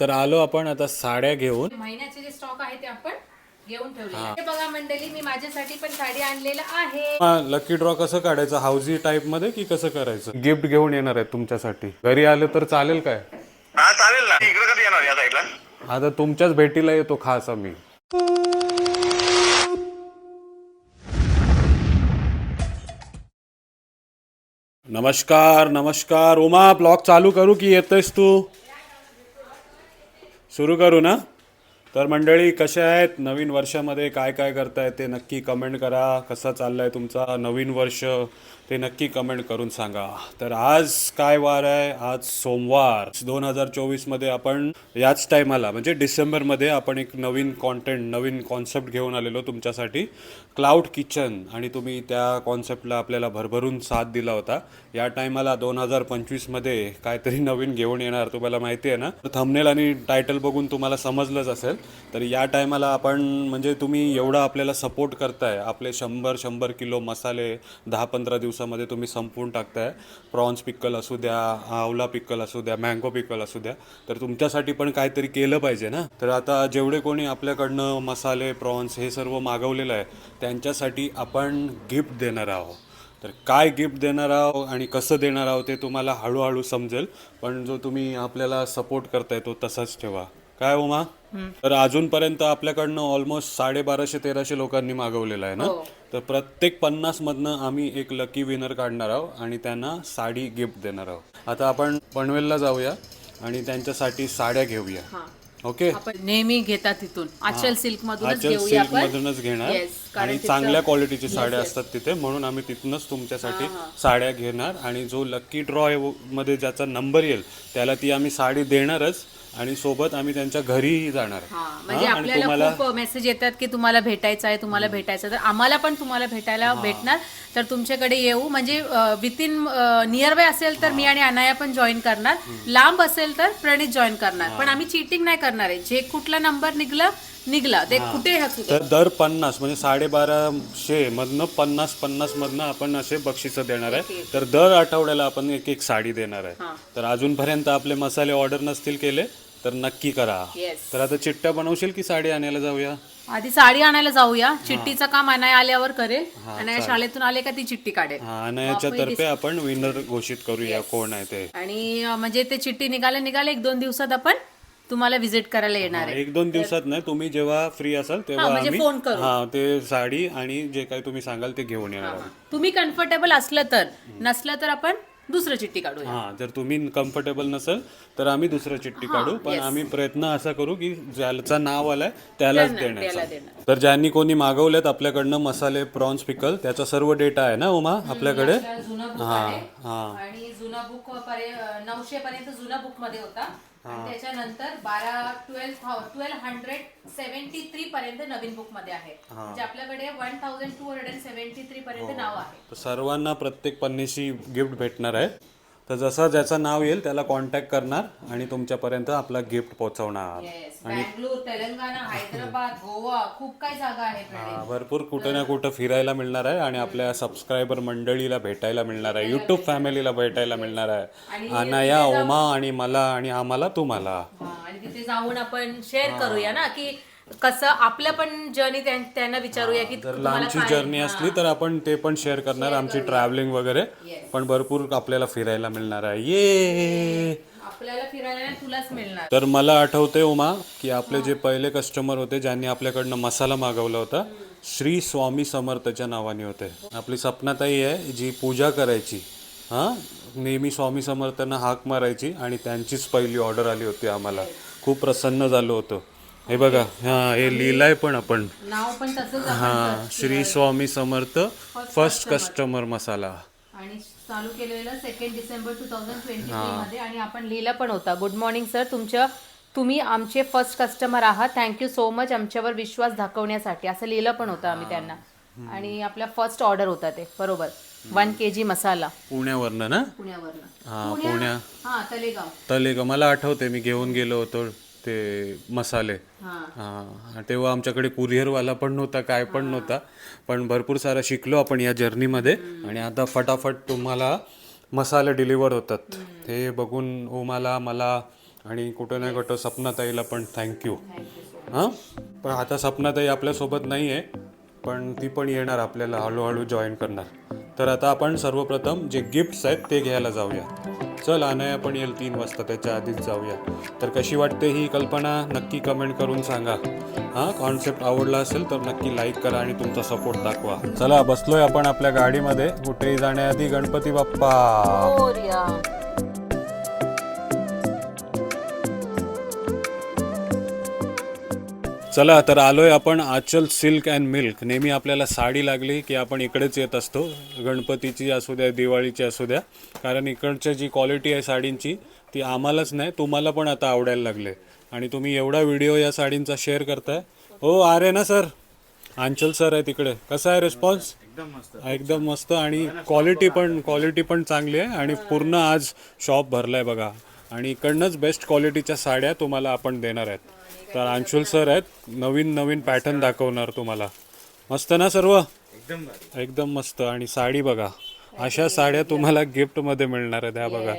तर आलो आपण आता साड्या घेऊन. महिन्याचे जे स्टॉक आहे ते आपण घेऊन ठेवले. हे. बघा मंडळी मी माझ्यासाठी पण साडी आणलेलं आहे. लकी ड्रॉ कसं काढायचं? हाऊजी टाईपमध्ये की कसं करायचं? गिफ्ट घेऊन येणार आहे तुमच्यासाठी. घरी आलं तर चालेल काय? हा चालेल ना. इकडे कधी येणार या साईडला? आता तुमच्याच भेटीला येतो खास आम्ही. नमस्कार नमस्कार. उमा ब्लॉग चालू करू की येतोयस तू? सुरू करू ना तर मंडळी कशा आहेत? नवीन वर्षामध्ये काय काय करताय ते नक्की कमेंट करा. कसा चाललाय तुमचा नवीन वर्ष ते नक्की कमेंट करून सांगा. तर आज काय वार आहे? आज सोमवार. दोन हजार चोवीसमध्ये आपण याच टायमाला म्हणजे डिसेंबरमध्ये आपण एक नवीन कॉन्टेंट नवीन कॉन्सेप्ट घेऊन आलेलो तुमच्यासाठी. क्लाउड किचन आणि तुम्ही त्या कॉन्सेप्टला आपल्याला भरभरून साथ दिला होता. या टायमाला दोन हजार पंचवीसमध्ये काहीतरी नवीन घेऊन येणार तुम्हाला माहिती आहे ना? थंबनेल आणि टायटल बघून तुम्हाला समजलंच असेल. तर या टायमाला आपण म्हणजे तुम्ही एवढा आपल्याला सपोर्ट करताय. आपले शंभर शंभर किलो मसाले दहा पंधरा दिवसामध्ये तुम्ही संपवून टाकताय. प्रॉन्स पिक्कल असू द्या आवला पिक्कल असू द्या मँगो पिक्कल असू द्या. तर तुमच्यासाठी पण काहीतरी केलं पाहिजे ना? तर आता जेवढे कोणी आपल्याकडनं मसाले प्रॉन्स हे सर्व मागवलेलं आहे त्यांच्यासाठी आपण गिफ्ट देणार आहोत. तर काय गिफ्ट देणार आहोत आणि कसं देणार आहोत ते तुम्हाला हळूहळू समजेल पण जो तुम्ही आपल्याला सपोर्ट करताय तो तसाच ठेवा. काय उमा? तर अजूनपर्यंत आपल्याकडनं ऑलमोस्ट साडेबाराशे तेराशे लोकांनी मागवलेलं आहे ना? तर प्रत्येक पन्नास मधनं आम्ही एक लकी विनर काढणार आहोत आणि त्यांना साडी गिफ्ट देणार आहोत. आता आपण पनवेलला जाऊया आणि त्यांच्यासाठी साड्या घेऊया. ओके? नेहमी घेतात तिथून. आचल सिल्क मधूनच घेणार. आणि चांगल्या क्वालिटीची साड्या असतात तिथे म्हणून आम्ही तिथूनच तुमच्यासाठी साड्या घेणार. आणि जो लकी ड्रॉ मध्ये ज्याचा नंबर येईल त्याला ती आम्ही साडी देणारच. आणि सोबत आम्ही त्यांच्या घरीही जाणार. हा, म्हणजे हा, आणि आपल्याला तुम्हाला खूप मेसेज येतात की तुम्हाला भेटायचं आहे तुम्हाला भेटायचं आहे. तर आम्हाला पण तुम्हाला भेटायला भेटणार. तर तुमच्याकडे येऊ. म्हणजे विथिन नियर बाय असेल तर मी आणि अनाया पण जॉईन करणार. लांब असेल तर प्रणित जॉईन करणार. पण आम्ही चीटिंग नाही करणार आहे. जे कुठला नंबर निघला निघला. ते कुठे असू दे. तर दर पन्नास म्हणजे साडेबाराशे मधनं पन्नास पन्नास मधनं आपण असे बक्षिसं देणार आहे. तर दर आठवड्याला आपण एक एक साडी देणार आहे. तर अजूनपर्यंत आपले मसाले ऑर्डर नसतील केले. तर नक्की करा. तर आता चिट्ट्या बनवशील की साडी आणायला जाऊया? आधी साडी आणायला जाऊया. चिठ्ठीचं काम अनाया आल्यावर करेल. अनाया शाळेतून आले का ती चिठ्ठी काढेल. हा अनायाच्या तर्फे आपण विनर घोषित करूया कोण आहे ते. आणि अं, म्हणजे ते चिठ्ठी निघाले निघाले एक दोन दिवसात आपण तुम्हाला व्हिजिट करायला येणार आहे. एक दोन दिवसात नाही तुम्ही जेव्हा फ्री असाल तेव्हा म्हणजे आम्ही phone करू. हा ते साडी आणि जे काही तुम्ही सांगाल ते घेऊन येणार आहोत. तुम्ही कम्फर्टेबल असलं तर. नसलं तर आपण दुसरं चिठ्ठी काढूया. हा जर तुम्ही कम्फर्टेबल नसेल तर आम्ही दुसरं चिठ्ठी काढू. पण आम्ही प्रयत्न असा करू की ज्याचं नाव आलंय त्यालाच देण्याचा. तर ज्यांनी कोणी मागवलेत आपल्याकडनं मसाले प्रॉन्स पिकल त्याचा सर्व डेटा आहे ना उमा? आपल्याकडे? हा हा. आणि जुना बुक नऊशे पर्यंत जुना बुकमध्ये होता. आणि त्याच्यानंतर बारा twelve twelve hundred seventy three पर्यंत नवीन बुकमध्ये आहे. म्हणजे आपल्याकडे one thousand two hundred seventy three पर्यंत नाव आहे. तर सर्वांना प्रत्येक पन्नीशी गिफ्ट भेटणार आहे. तर जसं ज्याचं नाव येईल त्याला कॉन्टॅक्ट करणार आणि तुमच्यापर्यंत आपला गिफ्ट पोहोचवणार. येस बँगलोर तेलंगणा हैदराबाद गोवा खूप काही जागा आहेत हा, भरपूर कुठं ना कुठं फिरायला मिळणार आहे आणि आपल्या सबस्क्रायबर मंडळीला भेटायला मिळणार आहे. युट्यूब फॅमिलीला भेटायला मिळणार आहे. अनाया उमा आणि मला आणि आम्हाला तुम्हाला. हा, आणि तिथे जाऊन आपण शेअर करूया ना की कसं आपलं पण जर्नी त्यांना विचारूया की जर लांबची जर्नी असली तर आपण ते पण शेअर करणार आमची ट्रॅव्हलिंग वगैरे. पण भरपूर आपल्याला फिरायला मिळणार आहे. ये! आपल्याला फिरायला नाही, तुलाच मिळणार. तर मला आठवते उमा की आपले जे पहिले कस्टमर होते ज्यांनी आपल्याकडनं मसाला मागवला होता श्री स्वामी समर्थच्या नावाने होते. आपली सपनाताई आहे जी पूजा करायची. हां? नेहमी स्वामी समर्थांना हाक मारायची आणि त्यांचीच पहिली ऑर्डर आली होती आम्हाला. खूप प्रसन्न झालो होतो. हे बघा हां हे लिहिलंय पण आपण. नाव पण तसंच आहे. हां श्री स्वामी समर्थ फर्स्ट कस्टमर मसाला. आणि चालू केलेलं second December two thousand twenty मध्ये आणि आपण लिहिलं पण होता. गुड मॉर्निंग सर तुमच्या तुम्ही आमचे फर्स्ट कस्टमर आहात. थँक्यू सो मच आमच्यावर विश्वास दाखवण्यासाठी. असं लिहिलं पण होतं आम्ही त्यांना. आणि आपला फर्स्ट ऑर्डर होता ते. बरोबर. वन के जी मसाला. पुण्यावरनं ना? पुण्यावरनं. हां पुण्या हा तलेगाव. तले मला आठवते मी घेऊन गेलो होतो. ते मसाले. हा. तेव्हा आमच्याकडे कुरिअरवाला पण नव्हता काय पण नव्हता. पण भरपूर सारं शिकलो आपण या जर्नीमध्ये. आणि आता फटाफट तुम्हाला मसाले डिलिव्हर होतात. हे बघून ओमाला मला आणि कुठं नाही कुठं सपनाताईला पण थँक्यू हां? पण आता सपनाताई आपल्यासोबत नाही आहे पण ती पण येणार आपल्याला हळूहळू जॉईन करणार. तर आता आपण सर्वप्रथम जे गिफ्ट्स आहेत ते घ्यायला जाऊया चल अनया पण येईल तीन वाजता त्याच्या आधीच जाऊया. तर कशी वाटते ही कल्पना? नक्की कमेंट करून सांगा. हां कॉन्सेप्ट आवडला असेल तर नक्की लाईक करा आणि तुमचा सपोर्ट दाखवा. चला बसलोय आपण आपल्या गाडीमध्ये. कुठेही जाण्याआधी गणपती बाप्पा. चला तर आलोय आपण आचल सिल्क अँड मिल्क. नेहमी आपल्याला साडी लागली की आपण इकडेच येत असतो. गणपतीची असू द्या दिवाळीची असू द्या. कारण इकडची जी क्वालिटी आहे साडींची ती आम्हालाच नाही तुम्हाला पण आता आवडायला लागले. आणि तुम्ही एवढा व्हिडिओ या साडींचा शेअर करताय. हो अरे ना सर आंचल सर आहे तिकडे. कसा आहे रिस्पॉन्स एकदम मस्त. आणि क्वालिटी पण क्वालिटी पण चांगली आहे. आणि पूर्ण आज शॉप भरलाय बघा. आणि इकडनंच बेस्ट क्वालिटीच्या साड्या तुम्हाला आपण देणार आहेत. तर अंशुल सर आहेत नवीन नवीन पॅटर्न दाखवणार तुम्हाला. मस्त ना सर्व? एकदम मस्त. आणि साडी बघा अशा साड्या तुम्हाला गिफ्टमध्ये मिळणार आहेत ह्या बघा.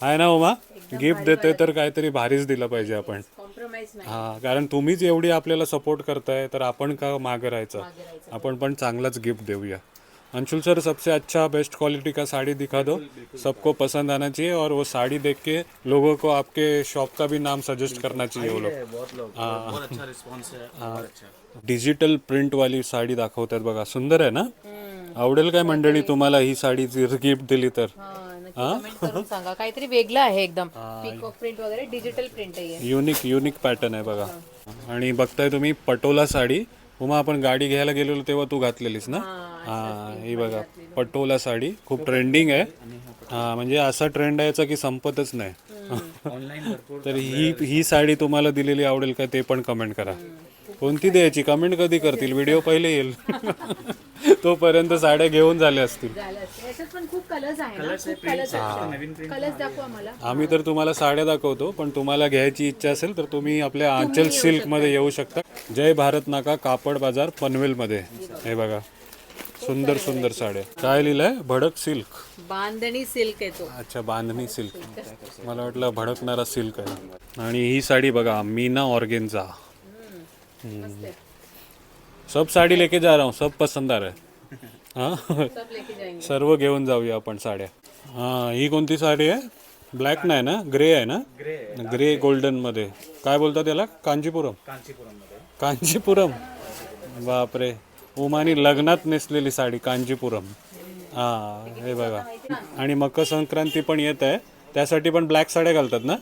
आहे ना उमा? गिफ्ट देतोय तर काहीतरी भारीच दिलं पाहिजे आपण. कॉम्प्रोमाइज नाही. हा कारण तुम्हीच एवढी आपल्याला सपोर्ट करताय तर आपण का मागं राहायचं? आपण पण चांगलाच गिफ्ट देऊया. अंशुल सर सबसे अच्छा बेस्ट क्वालिटी का साड़ी दिखा दो। सबको पसंद आना चाहिए और वो साड़ी देख के लोगों को आपके शॉप का भी नाम सजेस्ट करना चाहिए वो लोग। बहुत लोग। बहुत अच्छा रिस्पॉन्स है बहुत अच्छा। डिजिटल प्रिंट वाली साडी दाखवतात बघा सुंदर आहे ना? आवडेल काय मंडळी तुम्हाला ही साडी जर गिफ्ट दिली तर? कमेंट करून सांगा. काहीतरी वेगळं आहे एकदम. पिकॉक प्रिंट वगैरे डिजिटल प्रिंट आहे युनिक युनिक पॅटर्न आहे बघा. आणि बघताय तुम्ही पटोला साडी. उमा आपण गाडी घ्यायला गेलेलो तेव्हा तू घातलेलीस ना? हा ही बघा पटोला साडी खूप ट्रेंडिंग आहे. हा म्हणजे असा ट्रेंड यायचा की संपतच नाही. तर ही ही साडी तुम्हाला दिलेली आवडेल का ते पण कमेंट करा. कोणती द्यायची? कमेंट कधी करतील? व्हिडिओ पहिले येईल. तोपर्यंत साड्या घेऊन झाल्या असतील. आहे आम्ही तर तुम्हाला साड्या दाखवतो पण तुम्हाला घ्यायची इच्छा असेल तर तुम्ही आपल्या आंचल सिल्कमध्ये येऊ शकता. जय भारत नाका कापड बाजार पनवेल मध्ये हे बघा. सुंदर सुंदर साड्या. काय लिहिलंय? भडक सिल्क. बांधणी सिल्क येतो अच्छा बांधणी सिल्क. मला वाटलं भडकणारा सिल्क आहे. आणि ही साडी बघा मीना ऑर्गेन्झा. सब साडी लेके जा रहा हूँ सब पसंद आ रहा है. हाँ? सब लेके जाएंगे. सर्व घेऊन जाऊया आपण साड्या. हां ही कोणती साडी आहे? ब्लॅक नाही ना? ग्रे आहे ना? ग्रे गोल्डनमध्ये. काय बोलतात त्याला कांजीपुरम कांजीपुरम बापरे. उमानी लग्नात नेसलेली साडी कांजीपुरम. हा हे बघा. आणि मकर संक्रांती पण येत आहे. त्यासाठी पण ब्लॅक साड्या घालतात ना?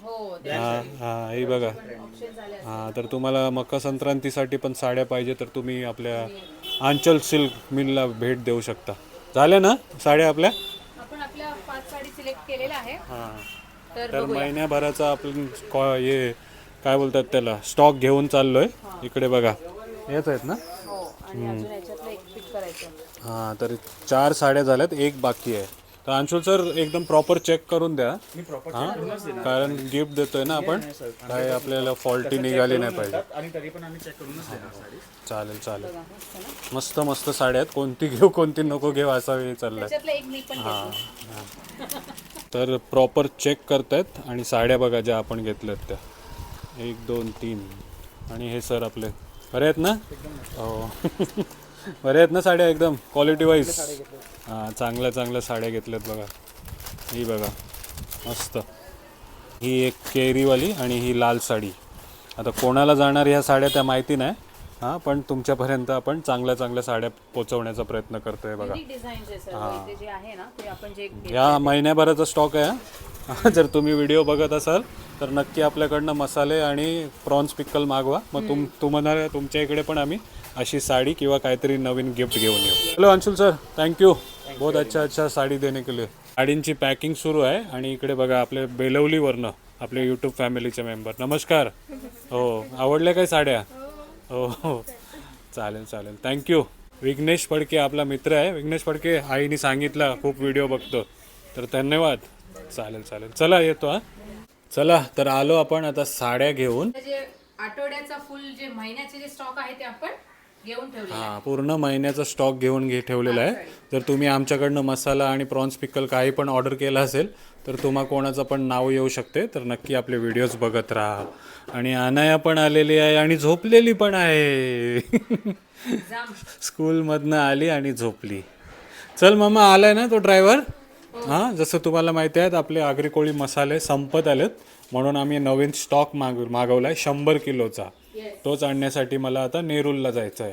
हा हा ही बघा. हा तर तुम्हाला मकर संक्रांतीसाठी पण साड्या पाहिजे तर तुम्ही आपल्या आंचल सिल्क मिलला भेट देऊ शकता. झाल्या ना साड्या आपल्या? आपण आपल्या पाच साडी सिलेक्ट केलेल्या आहे हां. तर महिन्याभराचा आपण हे काय बोलतात त्याला स्टॉक घेऊन चाललोय. इकडे बघा. येत आहेत ना? हो आणि अजून याच्यातलं एक पिक करायचं हां तर चार साड्या झाल्यात एक बाकी आहे. तर अंशुल सर एकदम प्रॉपर चेक करून द्या. हां? कारण गिफ्ट देतोय ना आपण काय आपल्याला फॉल्टी निघाली नाही पाहिजे. आणि तरी पण आम्ही चेक करूनच देणार साडी. चालेल चालेल. मस्त मस्त साड्या आहेत. कोणती घेऊ कोणती नको घेऊ असा वेळ चाललाय. त्याच्यातलं एक मी पण घेते. तर प्रॉपर चेक करतायत आणि साड्या बघा ज्या आपण घेतल्यात त्या. एक दोन तीन. आणि हे सर आपले बरे आहेत ना? हो. बरे आहेत ना साड्या एकदम? क्वालिटी वाईज हां चांगल्या चांगल्या साड्या घेतल्यात बघा. ही बघा. मस्त. ही एक केरीवाली आणि ही लाल साडी. आता कोणाला जाणार ह्या साड्या त्या माहिती नाही. हां पण तुमच्यापर्यंत आपण चांगल्या चांगल्या साड्या पोचवण्याचा प्रयत्न करतोय बघा. Unique designs आहे सर्व इथे जे आहे ना ते आपण जे या महिन्याभराचा स्टॉक आहे हा. जर तुम्ही व्हिडिओ बघत असाल तर नक्की आपल्याकडनं मसाले आणि प्रॉन्स पिक्कल मागवा. मग तुम तुम्हाला तुमच्या इकडे पण आम्ही अशी साडी किंवा काहीतरी नवीन गिफ्ट घेऊन येऊ. हॅलो अंशुल सर थँक्यू बहुत अच्छा अच्छा साडी देणे के लिए. साडींची पॅकिंग सुरू आहे आणि इकडे बघा आपले बेलवलीवरनं आपले यूट्यूब फॅमिलीचे मेंबर नमस्कार. हो आवडल्या काय साड्या? हो. हो चालेल चालेल. थँक्यू विघ्नेश फडके आपला मित्र आहे. विघ्नेश फडके आईने सांगितलं खूप व्हिडिओ बघतो. तर धन्यवाद. चालेल चालेल. चला येतो हा. चला तर आलो आपण आता साड्या घेऊन. जे आठवड्याचा फुल जे महिन्याचे जे स्टॉक आहे ते आपण घेऊन ठेवले हां पूर्ण महिन्याचा स्टॉक घेऊन घे ठेवलेला आहे. जर तुम्ही आमच्याकडनं मसाला आणि प्रॉन्स पिकल काही पण ऑर्डर केलं असेल तर तुम्हा कोणाचं पण नाव येऊ शकते. तर नक्की आपले व्हिडिओज बघत राहा. आणि अनाया पण आलेली आहे आणि झोपलेली पण आहे. स्कूलमधनं आली आणि झोपली. चल मामा आलाय ना तो ड्रायव्हर हां जसं तुम्हाला माहिती आहेत आपले आगरी कोळी मसाले संपत आलेत. म्हणून आम्ही नवीन स्टॉक माग मागवला आहे शंभर किलोचा. तोच आणण्यासाठी मला आता नेरूलला जायचं आहे.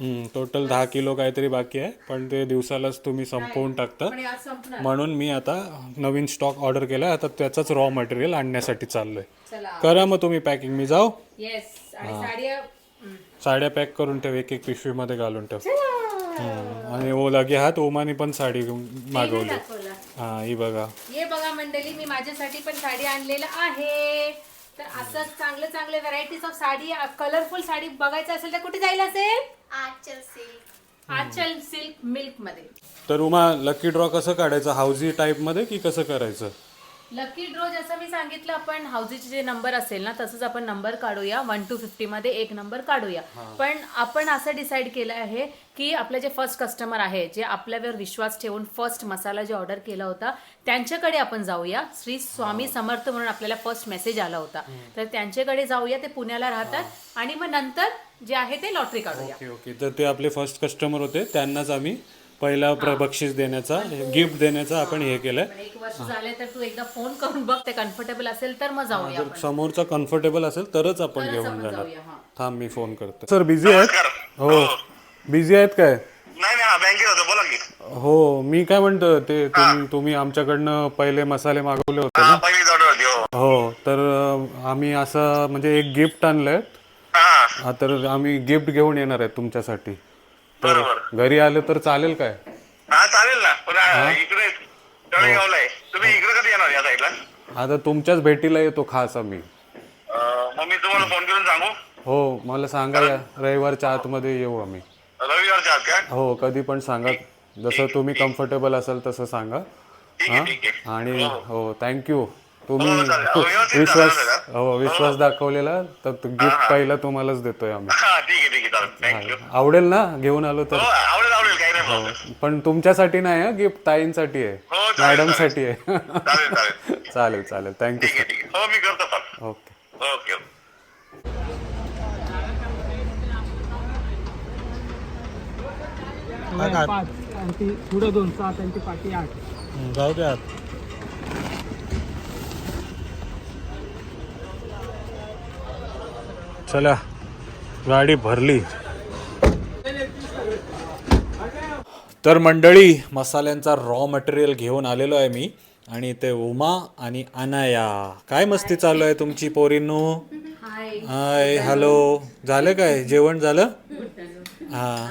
हे टोटल दहा किलो काहीतरी बाकी आहे. पण ते दिवसालाच तुम्ही संपवून टाकता. म्हणून मी आता नवीन स्टॉक ऑर्डर केला आता त्याचाच रॉ मटेरियल आणण्यासाठी चाललोय. चला. करा मग तुम्ही पॅकिंग मी जाऊ? साड्या पॅक करून ठेव एक एक पिशवीमध्ये घालून ठेव. आणि ओ लगे हात ओमानी पण साडी मागवली. दाखवला. हा ही बघा. ये बघा मंडळी मी माझ्यासाठी पण साडी आणलेलं आहे. तर असं चांगलं चांगले varieties of sari colourful sari बघायचं असेल तर कुठे जायला असेल? आचल सिल्क आचल सिल्क मिल्कमध्ये. तर उमा लकी ड्रॉ कसं काढायचं? हाऊजी टाईपमध्ये की कसं करायचं? लकी ड्रॉ जसं मी सांगितलं आपण हाऊजीचे जे नंबर असेल ना तसंच आपण नंबर काढूया. वन टू फिफ्टी मध्ये एक नंबर काढूया. पण आपण असं डिसाईड केलं आहे की आपले जे फर्स्ट कस्टमर आहे जे आपल्यावर विश्वास ठेवून फर्स्ट मसाला जे ऑर्डर केला होता त्यांच्याकडे आपण जाऊया. श्री स्वामी समर्थ म्हणून आपल्याला फर्स्ट मेसेज आला होता. तर त्यांच्याकडे जाऊया ते पुण्याला राहतात आणि मग नंतर जे आहे ते लॉटरी काढूया. Okay okay. तर ते आपले फर्स्ट कस्टमर होते त्यांनाच आम्ही पहिला प्र बक्षीस देण्याचा गिफ्ट देण्याचा आपण हे केलंय. एक वर्ष झाले तर तू एकदा फोन करून बघ ते कम्फर्टेबल असेल तर मग जाऊया जर समोरचा कम्फर्टेबल असेल तरच आपण घेऊन जाणार. जाऊया हा. थांब मी फोन करतो. सर बिझी आहेत? हो. बिझी आहेत काय? नाही नाही हा बँकेत होतो. बोला की. हो मी काय म्हणतो ते तुम्ही तुम्ही आमच्याकडनं पहिले मसाले मागवले होते हा ना पहिलीच ऑर्डर होती हो. हो तर अं, आम्ही असं म्हणजे एक गिफ्ट आणलंय. हा. हा, तर आम्ही गिफ्ट घेऊन येणार आहे तुमच्यासाठी. तर बरोबर. घरी आलं तर चालेल काय? हा चालेल ना. पण हा, इकडे तळेगावला आहे. तुम्ही इकडे कधी येणार या साईडला? आता तुमच्याच भेटीला येतो खास आम्ही अं, मग मी तुम्हाला फोन करून सांगू? हो मला सांगा या. रविवारच्या आतमध्ये येऊ आम्ही. रविवारच्या आत का? हो कधी पण सांगा. जसं तुम्ही कम्फर्टेबल असाल तसं सांगा. ठीक आहे ठीक आहे. आणि हो थँक्यू तुम्ही हो. हो, विश्वास हो विश्वास दाखवलेला तर गिफ्ट पहिला तुम्हाला देतोय आम्ही हा ठीक आहे ठीक आहे चालेल थँक्यू आवडेल ना घेऊन आलो तर हो पण तुमच्यासाठी नाही हा गिफ्ट ताईंसाठी आहे हो चालेल मॅडमसाठी आहे चालेल चालेल थँक्यू हो ओके पाच आणि ती पुढं दोन सात आणि ती पाठी आठ जाऊ द्या चला गाडी भरली. तर मंडळी मसाल्यांचा रॉ मटेरियल घेऊन आलेलो आहे मी. आणि ते उमा आणि अनाया. काय मस्ती चालू आहे तुमची पोरींनो? हाय हाय हॅलो झालं काय? जेवण झालं? हा.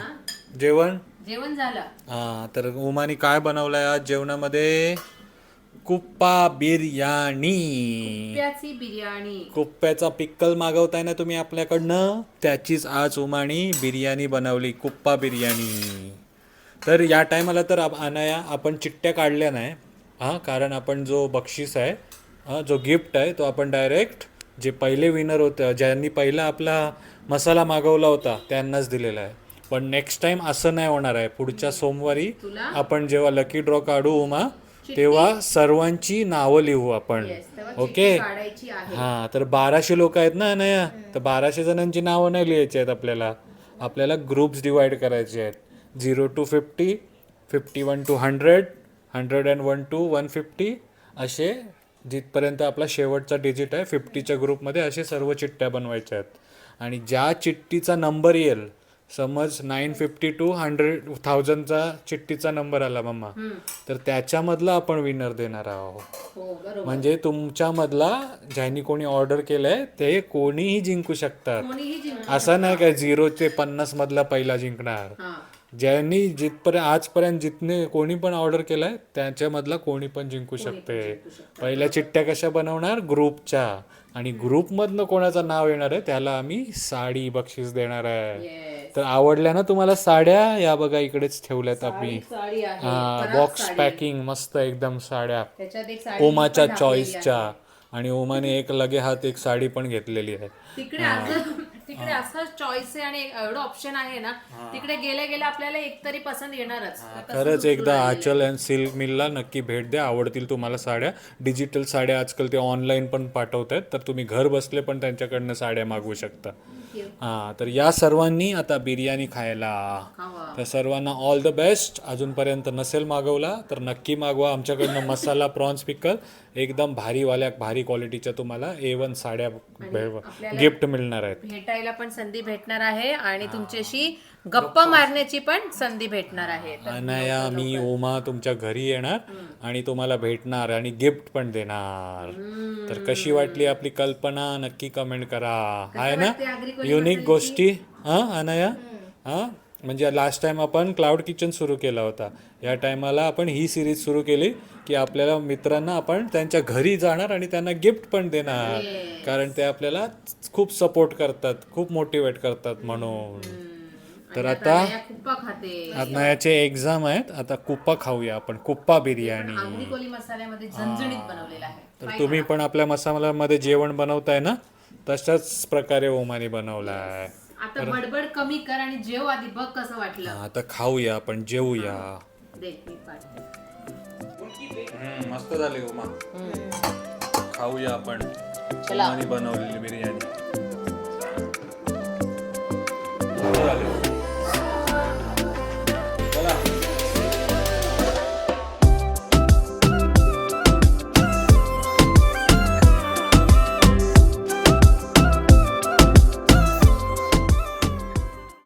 जेवण? जेवण झालं. हा तर उमानी काय बनवलंय आज जेवणामध्ये? कुप्पा बिर्याणी. बिर्याणी. कुप्प्याचा पिक्कल मागवताय ना तुम्ही आपल्याकडनं? त्याचीच आज उमानी बिर्याणी बनवली कुप्पा बिर्याणी. तर या टायमाला तर आप- अनाया आपण चिठ्ठ्या काढल्या नाही. हां कारण आपण जो बक्षीस आहे हां जो गिफ्ट आहे तो आपण डायरेक्ट जे पहिले विनर होतं ज्यांनी पहिला आपला मसाला मागवला होता त्यांनाच दिलेला आहे. पण नेक्स्ट टाइम असं नाही होणार आहे. पुढच्या सोमवारी? आपण जेव्हा लकी ड्रॉ काढू उमा तेव्हा सर्वांची नावं लिहू आपण. ओके हा तर बाराशे लोक आहेत ना अनया? तर बाराशे जणांची नावं नाही लिहायची आहेत आपल्याला. आपल्याला ग्रुप्स डिवाइड करायचे आहेत. Zero two fifty fifty one two hundred hundred and one two one fifty असे जिथपर्यंत आपला शेवटचा डिजिट आहे फिफ्टीच्या ग्रुपमध्ये असे सर्व चिठ्ठ्या बनवायच्या आहेत. आणि ज्या चिठ्ठीचा नंबर येईल समज नाईन फिफ्टी टू हंड्रेड थाउजंडचा चिठ्ठीचा नंबर आला मम्मा तर त्याच्यामधला आपण विनर देणार आहोत. हो म्हणजे तुमच्यामधला ज्यांनी कोणी ऑर्डर केलंय ते कोणीही जिंकू शकतात. असं नाही काय झिरो ते पन्नास मधला पहिला जिंकणार? ज्यांनी जिथपर्यंत आजपर्यंत जितने कोणी पण ऑर्डर केलंय त्याच्यामधला कोणी पण जिंकू शकते. पहिल्या चिठ्ठ्या कशा बनवणार? ग्रुपच्या आणि ग्रुपमधनं कोणाचं नाव येणार आहे त्याला आम्ही साडी बक्षीस देणार आहे. तर आवडल्या ना तुम्हाला साड्या या बघा इकडेच ठेवल्यात आम्ही. बॉक्स. पॅकिंग मस्त एकदम साड्या. ओमाच्या. चॉईसच्या आणि ओमाने एक लगे हात एक साडी पण घेतलेली आहे. तिकडे असं चॉईस आहे आणि एवढं ऑप्शन आहे ना तिकडे गेल्या गेल्या आपल्याला एक तरी पसंत येणारच. खरंच एकदा आचल अँड सिल्क मिलला नक्की भेट द्या. आवडतील तुम्हाला साड्या. डिजिटल साड्या आजकाल ते ऑनलाईन पण पाठवत आहेत तर तुम्ही घर बसले पण त्यांच्याकडनं साड्या मागवू शकता. हां तर या सर्वांनी आता बिर्याणी खायला. तर सर्वांना ऑल द बेस्ट अजूनपर्यंत नसेल मागवला तर नक्की मागवा. आमच्याकडनं मसाला प्रॉन्स पिकल एकदम भारीवाल्या भारी क्वालिटीच्या तुम्हाला ए वन साड्या गिफ्ट मिळणार आहेत. भेटायला पण संधी भेटणार आहे आणि तुमच्याशी गप्पा मारण्याची पण संधी भेटणार आहे. तर अनाया मी ओमा तुमच्या घरी येणार आणि तुम्हाला भेटणार आणि गिफ्ट पण देणार. तर कशी वाटली आपली कल्पना? नक्की कमेंट करा. आहे ना? वाटते आगरी कोळी युनिक गोष्टी. हा अनाया? हा? म्हणजे लास्ट टाइम आपण क्लाउड किचन सुरू केला होता. या टायमाला आपण ही सिरीज सुरू केली की आपल्याला मित्रांना आपण त्यांच्या घरी जाणार आणि त्यांना गिफ्ट पण देणार. कारण ते आपल्याला खूप सपोर्ट करतात खूप मोटिवेट करतात म्हणून. तर आता या कुप्पा खाते. अनायाचे एक्झाम आहेत. आता कुप्पा खाऊया आपण कुप्पा बिर्याणी. आहे. तर तुम्ही पण आपल्या मसाल्यामध्ये जेवण बनवताय ना? तशाच प्रकारे ओमाने बनवलाय. आता बडबड कमी कर आणि जेव आधी बघ कसं वाटलं. आता खाऊया पण जेवूया. मस्त झाले उमा. खाऊया आपण. चला. उमानी बनवलेली बिर्याणी. मस्त